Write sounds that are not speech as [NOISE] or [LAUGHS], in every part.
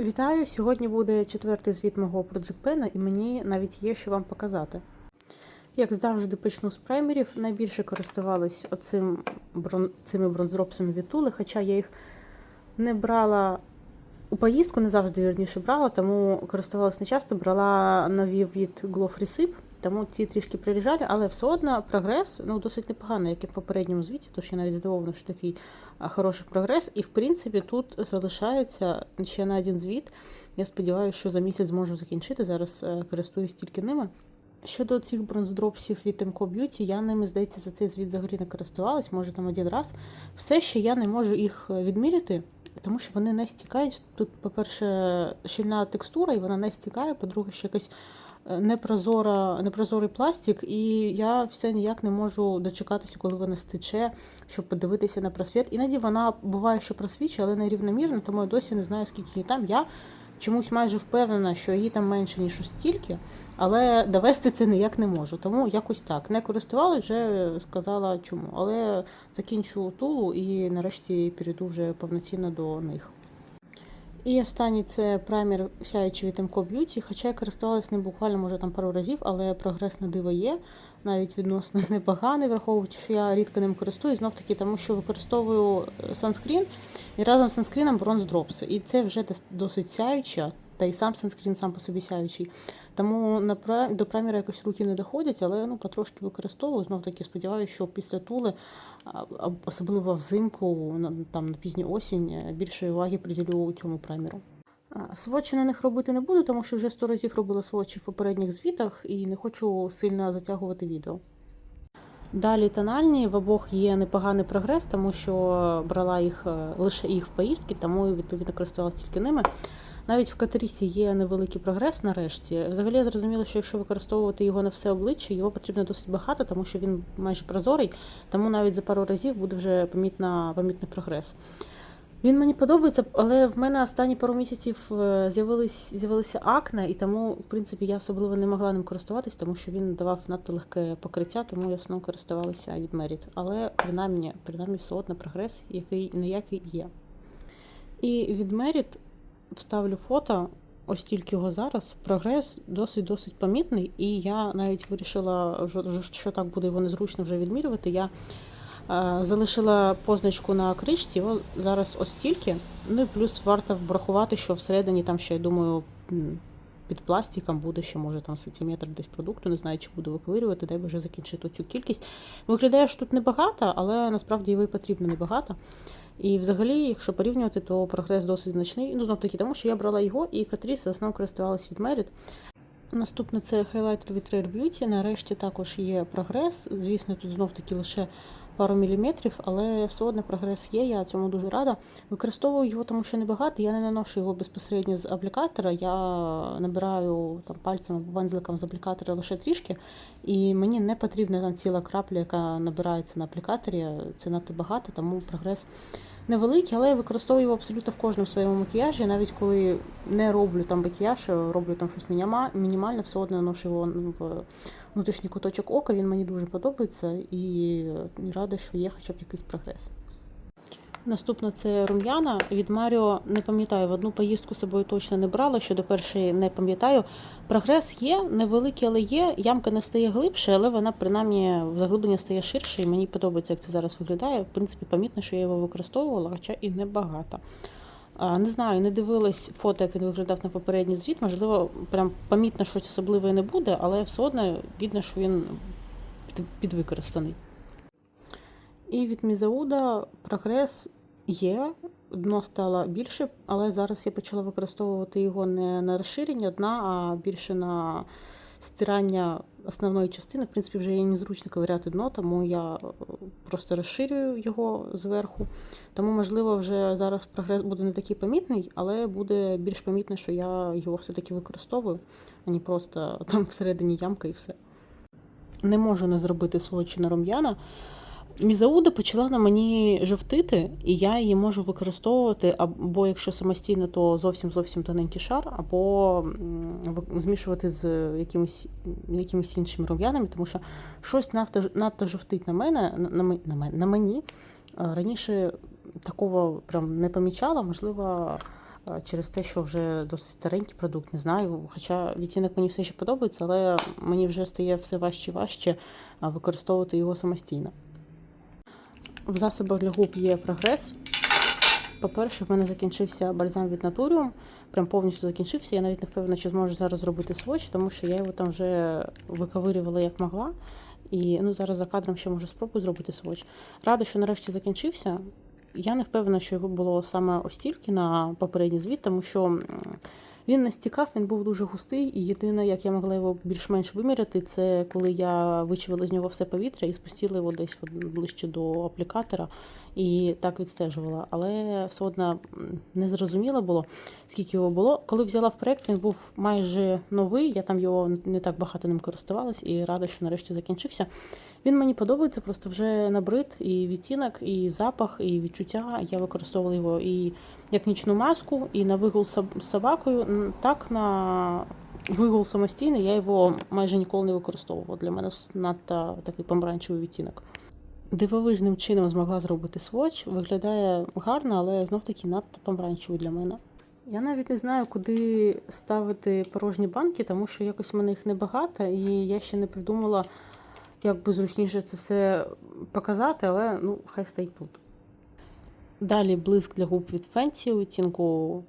Вітаю! Сьогодні буде четвертий звіт мого Project і мені навіть є що вам показати. Як завжди, почну з праймерів. Найбільше користувалась оцим брон... цими бронзропсами від Тули, хоча я їх не брала у поїздку, не завжди вірніше брала, тому користувалась не часто, брала нові від Glow Resip, тому ці трішки прилежали, але все одно прогрес ну, досить непоганий, як і в попередньому звіті, тож я навіть здивована, що такий хороший прогрес. І в принципі тут залишається ще на один звіт. Я сподіваюся, що за місяць зможу закінчити. Зараз е, користуюсь тільки ними. Щодо цих бронздропсів від MCO Beauty, я ними, здається, за цей звіт взагалі не користувалась, може там один раз. Все ще я не можу їх е, відміряти, тому що вони не стікають. Тут, по-перше, щільна текстура, і вона не стікає, по-друге, ще якась непрозора, непрозорий пластик, і я все ніяк не можу дочекатися, коли вона стече, щоб подивитися на просвіт. Іноді вона буває, що просвічує, але не рівномірно, тому я досі не знаю, скільки її там. Я чомусь майже впевнена, що її там менше, ніж у стільки, але довести це ніяк не можу. Тому якось так. Не користувалась, вже сказала чому. Але закінчу тулу і нарешті перейду вже повноцінно до них. І останній це праймер сяючий від MCO Beauty, хоча я користувалась ним буквально може там пару разів, але прогрес на диво є, навіть відносно [LAUGHS] непоганий, враховуючи, що я рідко ним користуюсь, знов таки, тому що використовую е, санскрін і разом з санскріном бронз дропси. І це вже досить сяюче, та й сам санскрін сам по собі сяючий. Тому на до праймера якось руки не доходять, але ну потрошки використовую. Знов таки сподіваюся, що після тули, особливо взимку, там на пізню осінь, е, більше уваги приділю цьому праймеру. Сводчі на них робити не буду, тому що вже сто разів робила сводчі в попередніх звітах і не хочу сильно затягувати відео. Далі тональні в обох є непоганий прогрес, тому що брала їх е, лише їх в поїздки, тому відповідно користувалася тільки ними. Навіть в Катерісі є невеликий прогрес нарешті. Взагалі я зрозуміла, що якщо використовувати його на все обличчя, його потрібно досить багато, тому що він майже прозорий, тому навіть за пару разів буде вже помітна, помітний прогрес. Він мені подобається, але в мене останні пару місяців е, з'явилися акне, і тому, в принципі, я особливо не могла ним користуватись, тому що він давав надто легке покриття, тому я в користувалася від Merit. Але принаймні, принаймні все одно прогрес, який ніякий є. І від Merit вставлю фото, ось тільки його зараз. Прогрес досить-досить помітний, і я навіть вирішила, що- так буде його незручно вже відмірювати. Я Е, Залишила позначку на кришці, його зараз ось стільки. Ну і плюс варто врахувати, що всередині там ще, я думаю, під пластиком буде ще, може, там сантиметр десь продукту, не знаю, чи буду виковирювати, дай би вже закінчити цю кількість. Виглядає, що тут небагато, але насправді його і потрібно небагато. І взагалі, якщо порівнювати, то прогрес досить значний. Ну, знов таки, тому що я брала його і Катріс в основному користувалась від Merit. Наступне це хайлайтер від Rare Beauty. Нарешті також є прогрес. Звісно, тут знов таки лише пару міліметрів, але все одно прогрес є. Я цьому дуже рада. Використовую його, тому що небагато. Я не наношу його безпосередньо з аплікатора. Я набираю там пальцем або пензликом з аплікатора лише трішки, і мені не потрібна там ціла крапля, яка набирається на аплікаторі. Це надто багато, тому прогрес невеликий, але я використовую його абсолютно в кожному своєму макіяжі. Навіть коли не роблю там макіяж, роблю там щось мінімальне, все одно ношу його в внутрішній куточок ока. Він мені дуже подобається і рада, що є хоча б якийсь прогрес. Наступна це рум'яна від Маріо. Не пам'ятаю, в одну поїздку з собою точно не брала. Щодо першої не пам'ятаю. Прогрес є, невеликий, але є. Ямка не стає глибше, але вона принаймні заглиблення стає ширше, і мені подобається, як це зараз виглядає. В принципі, помітно, що я його використовувала, хоча і небагато. Не знаю, не дивилась фото, як він виглядав на попередній звіт. Можливо, прям помітно щось особливе не буде, але все одно видно, що він підвикористаний. І від Мізауда прогрес є. Дно стало більше, але зараз я почала використовувати його не на розширення дна, а більше на стирання основної частини. В принципі, вже є незручно ковиряти дно, тому я е, просто розширюю його зверху. Тому, можливо, вже зараз прогрес буде не такий помітний, але буде більш помітно, що я його все-таки використовую, а не просто там всередині ямка і все. Не можу не зробити свочі на рум'яна. Мізауда почала на мені жовтити, і я її можу використовувати або якщо самостійно, то зовсім зовсім тоненький шар, або змішувати з якимись, якимись іншими рум'янами, тому що щось надто, надто жовтить на мене, на, на, на, мені. Е, Раніше такого прям не помічала, можливо, е, через те, що вже досить старенький продукт, не знаю. Хоча відтінок мені все ще подобається, але мені вже стає все важче і важче використовувати його самостійно. В засобах для губ є прогрес. По-перше, в мене закінчився бальзам від Натуріум. Прям повністю закінчився. Я навіть не впевнена, чи зможу зараз зробити сводч, тому що я його там вже виковирювала як могла. І ну, зараз за кадром ще можу спробую зробити сводч. Рада, що нарешті закінчився. Я не впевнена, що його було саме ось стільки на попередній звіт, тому що він не стікав, він був дуже густий, і єдине, як я могла його більш-менш виміряти, це коли я вичавила з нього все повітря і спустила його десь ближче до аплікатора і так відстежувала. Але все одно не зрозуміло було, скільки його було. Коли взяла в проект, він був майже новий. Я там його не так багато ним користувалась і рада, що нарешті закінчився. Він мені подобається, просто вже набрид і відтінок, і запах, і відчуття. Я використовувала його і як нічну маску, і на вигул з собакою. Так, на вигул самостійний я його майже ніколи не використовувала. Для мене надто такий помаранчевий відтінок. Дивовижним чином змогла зробити сводч. Виглядає гарно, але знов таки надто помаранчевий для мене. Я навіть не знаю, куди ставити порожні банки, тому що якось в мене їх небагато, і я ще не придумала, як би зручніше це все показати, але ну, хай стоїть тут. Далі блиск для губ від Fenty у відтінку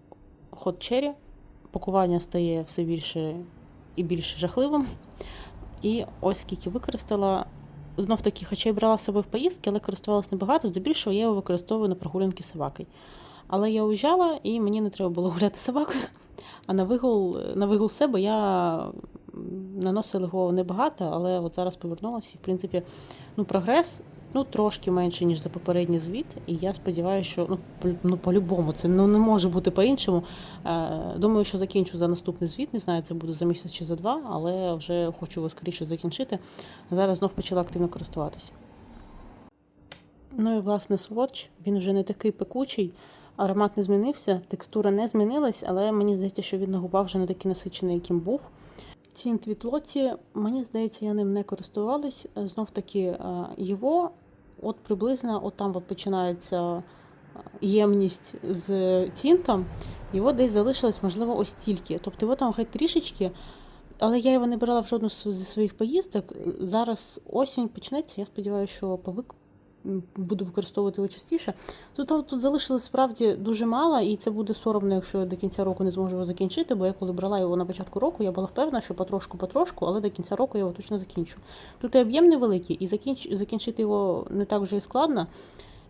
Hot Cherry. Пакування стає все більше і більше жахливим. І ось скільки використала. Знов таки, хоча й брала з собою в поїздки, але користувалась небагато. Здебільшого я його використовую на прогулянки з собакою. Але я уїжджала і мені не треба було гуляти собакою. А на вигул, на вигул себе я м, наносила його небагато, але от зараз повернулася. І, в принципі, ну, прогрес ну, трошки менше, ніж за попередній звіт. І я сподіваюся, що ну, ну, по-любому це ну, не може бути по-іншому. Е, Думаю, що закінчу за наступний звіт. Не знаю, це буде за місяць чи за два, але вже хочу його скоріше закінчити. Зараз знов почала активно користуватися. Ну і власне сводч, він вже не такий пекучий, аромат не змінився, текстура не змінилась, але мені здається, що він на губах вже не такий насичений, яким був. Тінт від мені здається, я ним не користувалась. Знов таки е, його, от приблизно, от там от починається е, ємність з тінтом, його десь залишилось, можливо, ось стільки. Тобто його там хай трішечки, але я його не брала в жодну зі своїх поїздок. Зараз осінь почнеться. Я сподіваюся, що повик буду використовувати його частіше. Тут, тут залишилось справді дуже мало, і це буде соромно, якщо я до кінця року не зможу його закінчити, бо я коли брала його на початку року, я була впевнена, що потрошку-потрошку, але до кінця року я його точно закінчу. Тут і об'єм невеликий, і закінч... закінчити його не так вже і складно.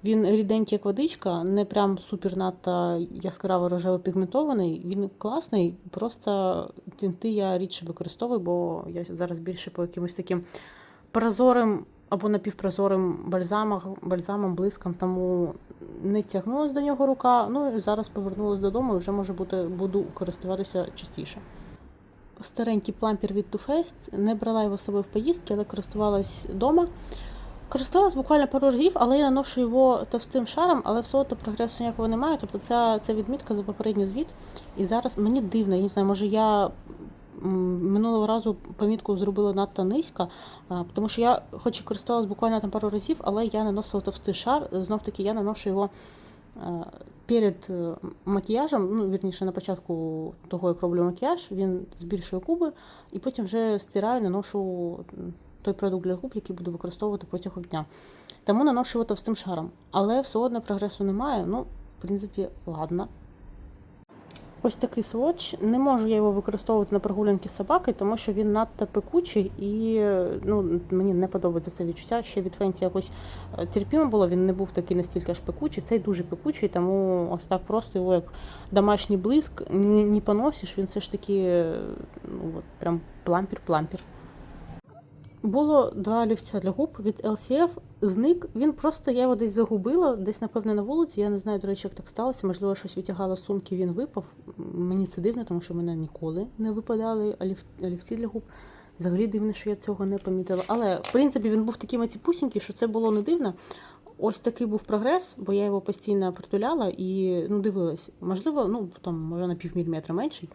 Він ріденький, як водичка, не прям супер надто яскраво рожево пігментований. Він класний, просто тінти я рідше використовую, бо я зараз більше по якимось таким прозорим або напівпрозорим бальзамам, бальзамам, блискам, тому не тягнулася до нього рука. Ну і зараз повернулася додому і вже може бути буду користуватися частіше. Старенький плампір від Too Faced. Не брала його з собою в поїздки, але користувалась вдома. Користувалась буквально пару разів, але я наношу його товстим шаром, але все одно прогресу ніякого немає. Тобто ця, ця відмітка за попередній звіт. І зараз мені дивно, я не знаю, може я минулого разу помітку зробила надто низько, тому що я, хоч і користувалась буквально там пару разів, але я наносила товстий шар. Знов таки я наношу його перед е, макіяжем, ну, вірніше, на початку того, як роблю макіяж, він збільшує куби, і потім вже стираю, наношу той продукт для губ, який буду використовувати протягом дня. Тому наношу його товстим шаром. Але все одно прогресу немає. Ну, в принципі, ладно. Ось такий сводч. Не можу я його використовувати на прогулянки з собакою, тому що він надто пекучий і ну, мені не подобається це відчуття. Ще від Фенті якось е, терпімо було, він не був такий настільки аж пекучий. Цей дуже пекучий, тому ось так просто його як домашній блиск не, поносиш, він все ж таки е, ну, от, прям плампір-плампір. Було два олівця для губ від LCF. Зник. Він просто я його десь загубила, десь, напевне, на вулиці. Я не знаю, до речі, як так сталося. Можливо, щось витягала з сумки, він випав. Мені це дивно, тому що в мене ніколи не випадали олів... олівці для губ. Взагалі дивно, що я цього не помітила. Але в принципі він був такий матіпусінький, що це було не дивно. Ось такий був прогрес, бо я його постійно притуляла і ну, дивилась. Можливо, ну там може на пів міліметра менший.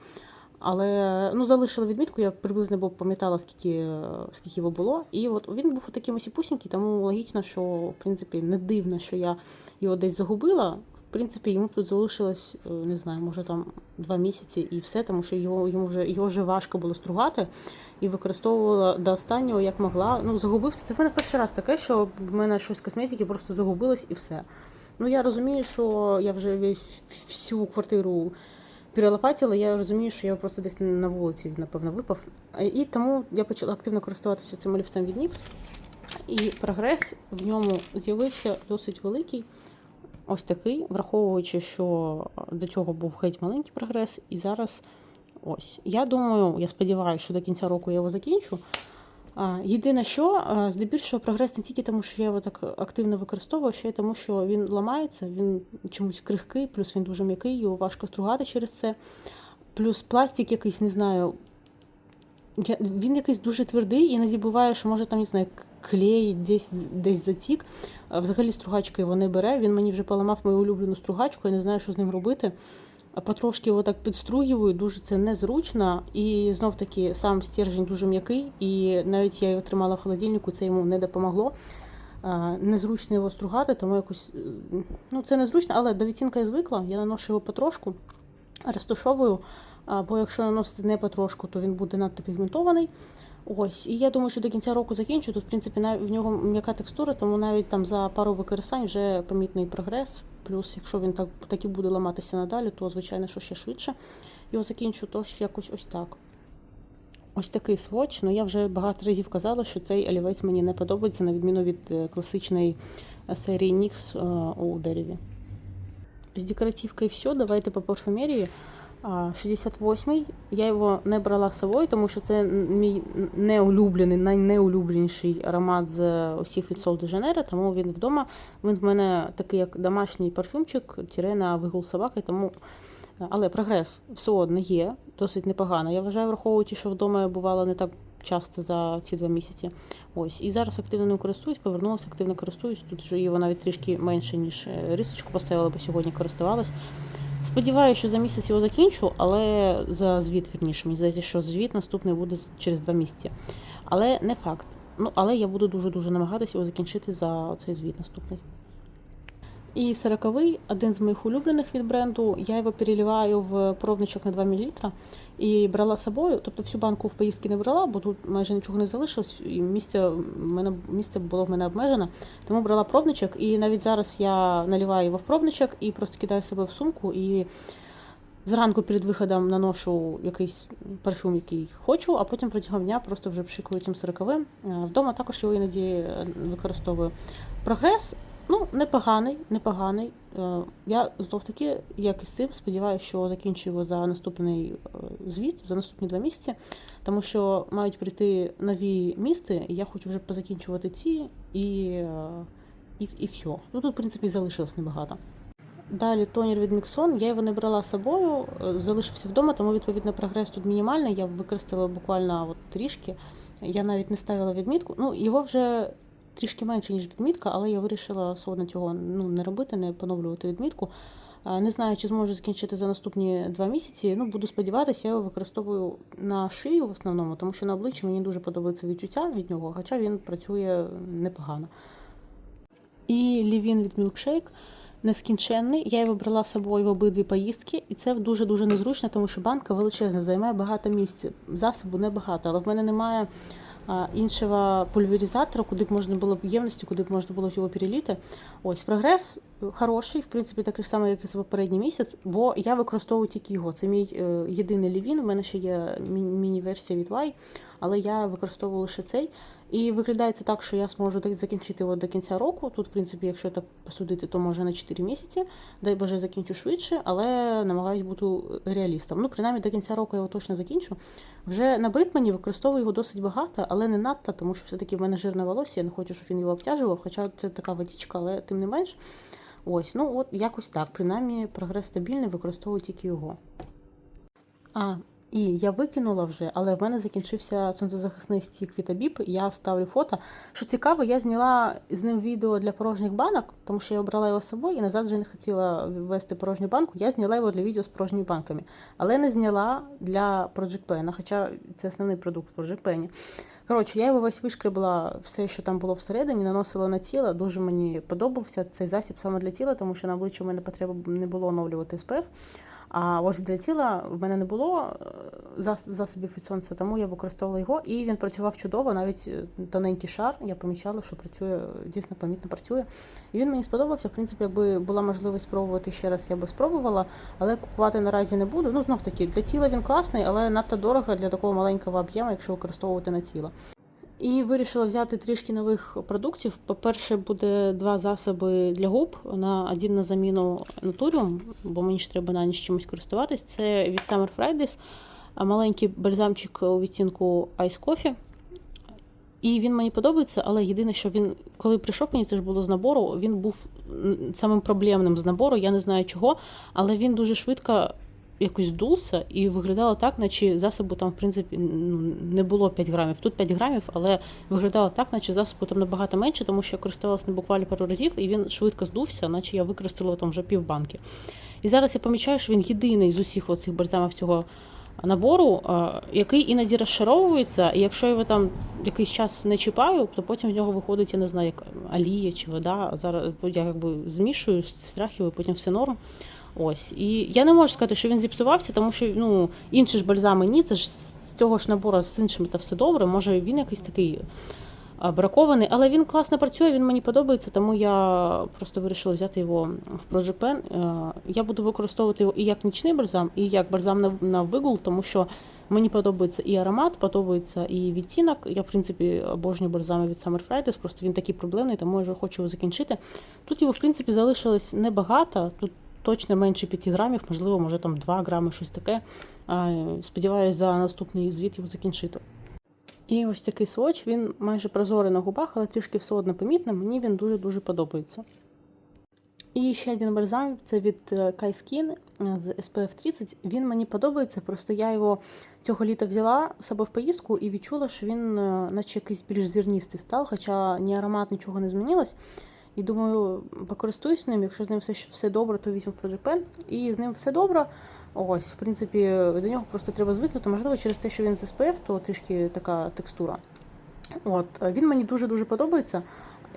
Але ну, залишила відмітку, я приблизно пам'ятала, скільки, скільки його було. І от він був такий ось пусінький, тому логічно, що в принципі не дивно, що я його десь загубила. В принципі, йому тут залишилось, е, не знаю, може там два місяці і все, тому що його, йому вже, його вже важко було стругати і використовувала до останнього, як могла. Ну, загубився. Це в мене перший раз таке, що в мене щось з косметики просто загубилось і все. Ну, я розумію, що я вже весь всю квартиру перелопатила, я розумію, що я просто десь на вулиці, напевно, випав. І тому я почала активно користуватися цим олівцем від NYX. І прогрес в ньому з'явився досить великий. Ось такий, враховуючи, що до цього був геть маленький прогрес, і зараз ось. Я думаю, я сподіваюся, що до кінця року я його закінчу. Єдине, що здебільшого прогрес не тільки тому, що я його так активно використовую, ще й тому, що він ламається, він чомусь крихкий, плюс він дуже м'який, його важко стругати через це. Плюс пластик якийсь, не знаю. Він якийсь дуже твердий, іноді буває, що може там, не знаю, клей десь, десь затік. Взагалі стругачка його не бере. Він мені вже поламав мою улюблену стругачку, я не знаю, що з ним робити. Потрошки його так підстругую, дуже це незручно. І знов таки сам стержень дуже м'який, і навіть я його тримала в холодильнику, це йому не допомогло. Незручно його стругати, тому якось е, ну це незручно, але до відтінка я звикла. Я наношу його потрошку, розташовую. Бо якщо наносити не потрошку, то він буде надто пігментований. Ось, і я думаю, що до кінця року закінчу. Тут, в принципі, в нього м'яка текстура, тому навіть там за пару використань вже помітний прогрес. Плюс, якщо він так і буде ламатися надалі, то звичайно, що ще швидше його закінчу, тож якось ось так. Ось такий сводч. Ну я вже багато разів казала, що цей олівець мені не подобається, на відміну від е, класичної е, серії NYX е, у дереві. З декоративкою все, давайте по парфумерії. А, 68-й. Я його не брала з собою, тому що це мій неулюблений, найнеулюбленіший аромат з усіх від Sol de Janeiro, тому він вдома. Він в мене такий як домашній парфюмчик, тіре на вигул собаки, тому. Але прогрес все одно є, досить непогано. Я вважаю, враховуючи, що вдома я бувала не так часто за ці два місяці. Ось. І зараз активно ним користуюсь, повернулася, активно користуюсь. Тут вже його навіть трішки менше, ніж е, рисочку поставила, бо сьогодні користувалась. Сподіваюся, що за місяць його закінчу, але за звіт вірніше. Мені здається, що звіт наступний буде через два місяці. Але не факт. Ну, але я буду дуже-дуже намагатися його закінчити за цей звіт наступний. І сороковий, один з моїх улюблених від бренду. Я його переливаю в пробничок на 2 мл і брала з собою. Тобто всю банку в поїздки не брала, бо тут майже нічого не залишилось, і місце, мене, місце було в мене обмежено. Тому брала пробничок, і навіть зараз я наливаю його в пробничок і просто кидаю себе в сумку. І зранку перед виходом наношу якийсь парфюм, який хочу, а потім протягом дня просто вже пшикую цим сороковим. Е, Вдома також його іноді е, використовую. Прогрес. Ну, непоганий, непоганий. Е, Я знов таки, як і з цим, сподіваюся, що закінчу його за наступний е, звіт, за наступні два місяці, тому що мають прийти нові місти, і я хочу вже позакінчувати ці і, е, і, і все. Ну тут, в принципі, залишилось небагато. Далі тонер від Mixon, я його не брала з собою, залишився вдома, тому відповідно прогрес тут мінімальний. Я використала буквально от трішки. Я навіть не ставила відмітку. Ну, його вже трішки менше, ніж відмітка, але я вирішила все цього ну, не робити, не поновлювати відмітку. Не знаю, чи зможу закінчити за наступні два місяці. Ну, буду сподіватися, я його використовую на шию в основному, тому що на обличчі мені дуже подобається відчуття від нього, хоча він працює непогано. І лівін від Milkshake нескінченний. Я його брала з собою в обидві поїздки, і це дуже-дуже незручно, тому що банка величезна, займає багато місця. Засобу небагато, але в мене немає іншого пульверизатора, куди б можна було б ємності, куди б можна було його переліти. Ось прогрес е, хороший, в принципі, такий самий, як і за попередній місяць, бо я використовую тільки його. Це мій е, єдиний лівін. У мене ще є мі- міні-версія від Y, але я використовую лише цей. І виглядає це так, що я зможу закінчити його до кінця року. Тут, в принципі, якщо так посудити, то може на 4 місяці. Дай Боже, закінчу швидше, але намагаюсь бути реалістом. Ну, принаймні, до кінця року я його точно закінчу. Вже на Бритмані використовую його досить багато, але не надто, тому що все-таки в мене жирне волосся, я не хочу, щоб він його обтяжував, хоча це така водичка, але тим не менш. Ось, ну от якось так. Принаймні, прогрес стабільний, використовую тільки його. А, І я викинула вже, але в мене закінчився сонцезахисний стік Вітабіп. Я вставлю фото. Що цікаво, я зняла з ним відео для порожніх банок, тому що я обрала його з собою і назад вже не хотіла ввести порожню банку. Я зняла його для відео з порожніми банками, але не зняла для Project Pen, хоча це основний продукт Project Pen. Коротше, я його весь вишкребла, все, що там було всередині, наносила на тіло. Дуже мені подобався цей засіб саме для тіла, тому що на обличчі в мене потреба не було оновлювати SPF. А ось для тіла в мене не було е, засобів від сонця, тому я використовувала його, і він працював чудово, навіть е, тоненький шар. Я помічала, що працює дійсно помітно працює. І він мені сподобався. В принципі, якби була можливість спробувати ще раз, я би спробувала, але купувати наразі не буду. Ну знов таки для тіла він класний, але надто дорого для такого маленького об'єму, якщо використовувати на тіло. І вирішила взяти трішки нових продуктів. По-перше, буде два засоби для губ на один на заміну Натуріум, бо мені ж треба на ніч чимось користуватись. Це від Summer Fridays, маленький бальзамчик у відтінку Ice Coffee. І він мені подобається, але єдине, що він, коли прийшов мені, це ж було з набору, він був самим проблемним з набору, я не знаю чого, але він дуже швидко якось здувся і виглядало так, наче засобу там, в принципі, ну, не було 5 грамів. Тут 5 грамів, але виглядало так, наче засобу там набагато менше, тому що я користувалася ним буквально пару разів, і він швидко здувся, наче я використала там вже півбанки. І зараз я помічаю, що він єдиний з усіх оцих бальзамів цього набору, який іноді розшаровується, і якщо я його там якийсь час не чіпаю, то потім в нього виходить, я не знаю, як алія чи вода. Зараз я якби змішую, страхів, і потім все норм. Ось. І я не можу сказати, що він зіпсувався, тому що ну, інші ж бальзами ні, це ж з цього ж набору з іншими та все добре. Може він якийсь такий бракований, але він класно працює, він мені подобається, тому я просто вирішила взяти його в Project Pen. Е, Я буду використовувати його і як нічний бальзам, і як бальзам на, на вигул, тому що мені подобається і аромат, подобається і відтінок. Я, в принципі, обожнюю бальзами від Summer Fridays, просто він такий проблемний, тому я вже хочу його закінчити. Тут його, в принципі, залишилось небагато. Тут точно менше 5 грамів, можливо, може там 2 грами, щось таке. А, Сподіваюсь, за наступний звіт його закінчити. І ось такий сводч, він майже прозорий на губах, але трішки все одно помітно. Мені він дуже-дуже подобається. І ще один бальзам це від е, Skin е, з SPF 30. Він мені подобається, просто я його цього літа взяла з собою в поїздку і відчула, що він, е, наче якийсь більш зірністий став, хоча ні аромат, нічого не змінилось. І думаю, покористуюсь ним. Якщо з ним все, все добре, то візьму Project Pen. І з ним все добре. Ось, в принципі, до нього просто треба звикнути. Можливо, через те, що він з SPF, то трішки така текстура. От, е, він мені дуже-дуже подобається.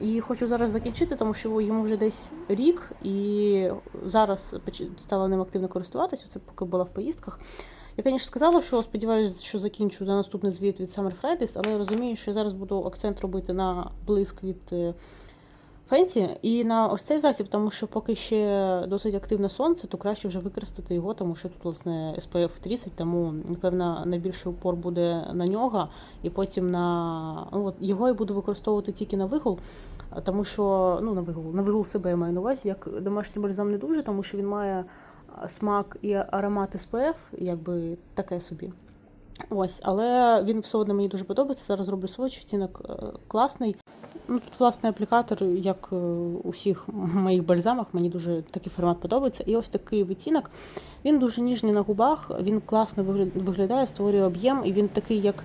І хочу зараз закінчити, тому що йому вже десь рік, і зараз стала ним активно користуватися. Це поки була в поїздках. Я, звісно, сказала, що сподіваюся, що закінчу за наступний звіт від Summer Fridays, але я розумію, що я зараз буду акцент робити на блиск від Фенті і на ось цей засіб, тому що поки ще досить активне сонце, то краще вже використати його, тому що тут, власне, SPF 30, тому, напевно, найбільший упор буде на нього, і потім на ну, от його я буду використовувати тільки на вигул, тому що ну, на вигул, на вигул себе я маю на увазі, як домашній бальзам не дуже, тому що він має смак і аромат SPF, якби таке собі. Ось, але він все одно мені дуже подобається. Зараз роблю свій відтінок е, класний. Ну, тут, власне, аплікатор, як е, у всіх моїх бальзамах, мені дуже такий формат подобається. І ось такий відтінок. Він дуже ніжний на губах, він класно виглядає, створює об'єм, і він такий, як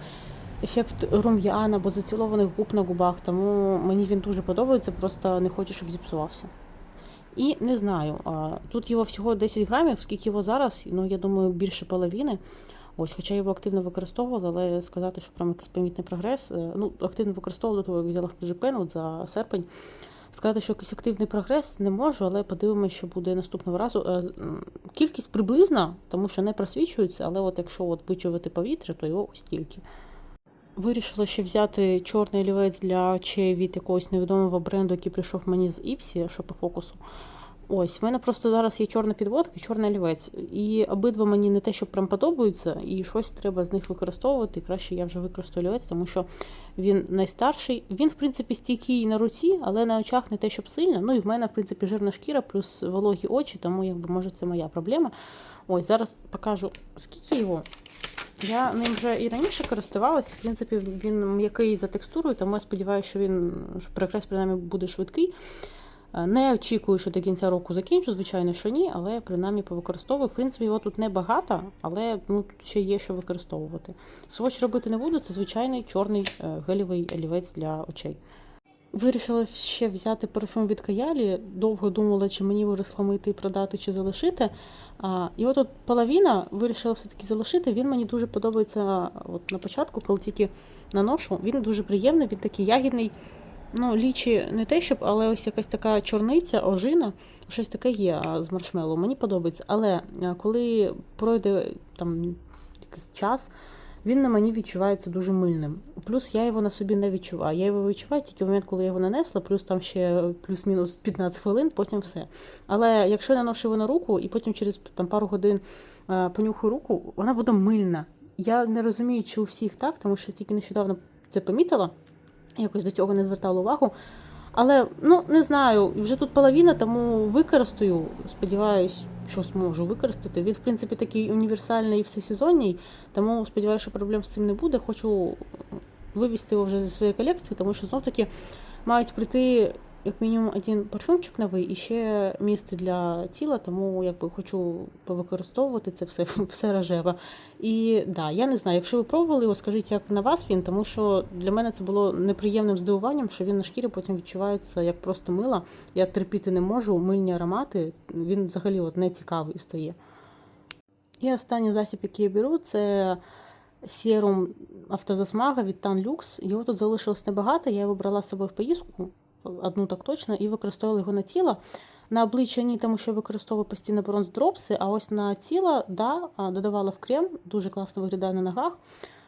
ефект рум'ян або зацілованих губ на губах. Тому мені він дуже подобається, просто не хочу, щоб зіпсувався. І не знаю, тут його всього 10 грамів, скільки його зараз, ну я думаю, більше половини. Ось, хоча я його активно використовувала, але сказати, що прям якийсь помітний прогрес. е, Ну, активно використовувала того, як взяла PGPN от за серпень. Сказати, що якийсь активний прогрес не можу, але подивимося, що буде наступного разу. Е, Кількість приблизна, тому що не просвічується, але от якщо от вичувати повітря, то його ось тільки. Вирішила ще взяти чорний олівець для очей від якогось невідомого бренду, який прийшов мені з Іпсі, що по фокусу. Ось, в мене просто зараз є чорна підводка і чорний олівець. І обидва мені не те, що прям подобаються, і щось треба з них використовувати. І краще я вже використаю олівець, тому що він найстарший. Він, в принципі, стійкий на руці, але на очах не те, щоб сильно. Ну і в мене, в принципі, жирна шкіра, плюс вологі очі, тому якби може це моя проблема. Ось зараз покажу, скільки його. Я ним вже і раніше користувалася. В принципі, він м'який за текстурою, тому я сподіваюся, що він що принаймні буде швидкий. Е, Не очікую, що до кінця року закінчу, звичайно, що ні, але принаймні повикористовую. В принципі, його тут небагато, але ну, тут ще є що використовувати. Своч робити не буду, це звичайний чорний е, гелєвий олівець для очей. Вирішила ще взяти парфюм від Каялі. Довго думала, чи мені виросла мити продати, чи залишити. А, і от половина вирішила все-таки залишити. Він мені дуже подобається от на початку, коли тільки наношу. Він дуже приємний, він такий ягідний. Ну, лічі не те, щоб, але ось якась така чорниця, ожина, щось таке є з маршмеллоу. Мені подобається. Але е, коли пройде там якийсь час, він на мені відчувається дуже мильним. Плюс я його на собі не відчуваю. Я його відчуваю тільки в момент, коли я його нанесла, плюс там ще плюс-мінус 15 хвилин, потім все. Але якщо я наношу його на руку і потім через там, пару годин е, понюхаю руку, вона буде мильна. Я не розумію, чи у всіх так, тому що тільки нещодавно це помітила, якось до цього не звертала увагу. Але ну не знаю, вже тут половина, тому використаю. Сподіваюсь, що зможу використати. Він, в принципі, такий універсальний і всесезонній, тому сподіваюся, що проблем з цим не буде. Хочу вивести його вже зі своєї колекції, тому що знов таки мають прийти як мінімум один парфюмчик новий і ще місце для тіла, тому якби хочу повикористовувати це все, [LAUGHS] все рожеве. І да, я не знаю, якщо ви пробували його, скажіть, як на вас він, тому що для мене це було неприємним здивуванням, що він на шкірі потім відчувається як просто мила. Я терпіти не можу, мильні аромати. Він взагалі от не цікавий стає. І останній засіб, який я беру, це серум автозасмага від Tan Lux. Його тут залишилось небагато, я його брала з собою в поїздку, одну так точно, і використовувала його на тіло. На обличчя ні, тому що використовую постійно бронз дропси, а ось на тіло, да, додавала в крем, дуже класно виглядає на ногах,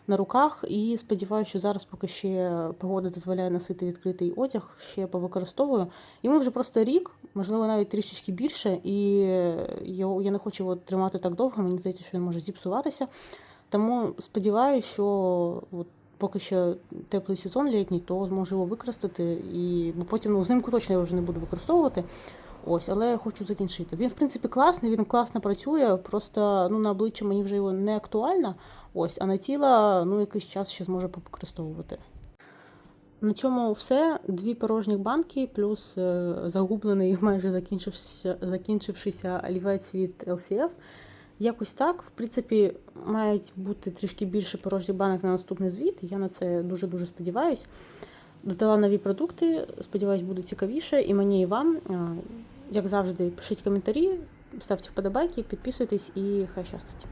на руках. І сподіваюся, що зараз, поки ще погода дозволяє носити відкритий одяг, ще повикористовую. Йому вже просто рік, можливо, навіть трішечки більше, і я не хочу його тримати так довго, мені здається, що він може зіпсуватися. Тому сподіваюся, що от, поки що теплий сезон літній, то зможу його використати. І, бо потім ну, взимку точно я вже не буду використовувати. Ось, але я хочу закінчити. Він, в принципі, класний, він класно працює, просто ну, на обличчя мені вже його не актуально. Ось, а на тіло ну, якийсь час ще зможу використовувати. На цьому все. Дві порожні банки, плюс е, загублений майже закінчився, закінчившися олівець від LCF. Якось так. В принципі, мають бути трішки більше порожніх банок на наступний звіт. Я на це дуже-дуже сподіваюся. Додала нові продукти, сподіваюсь, буде цікавіше і мені, і вам. Як завжди, пишіть коментарі, ставте вподобайки, підписуйтесь і хай щастить.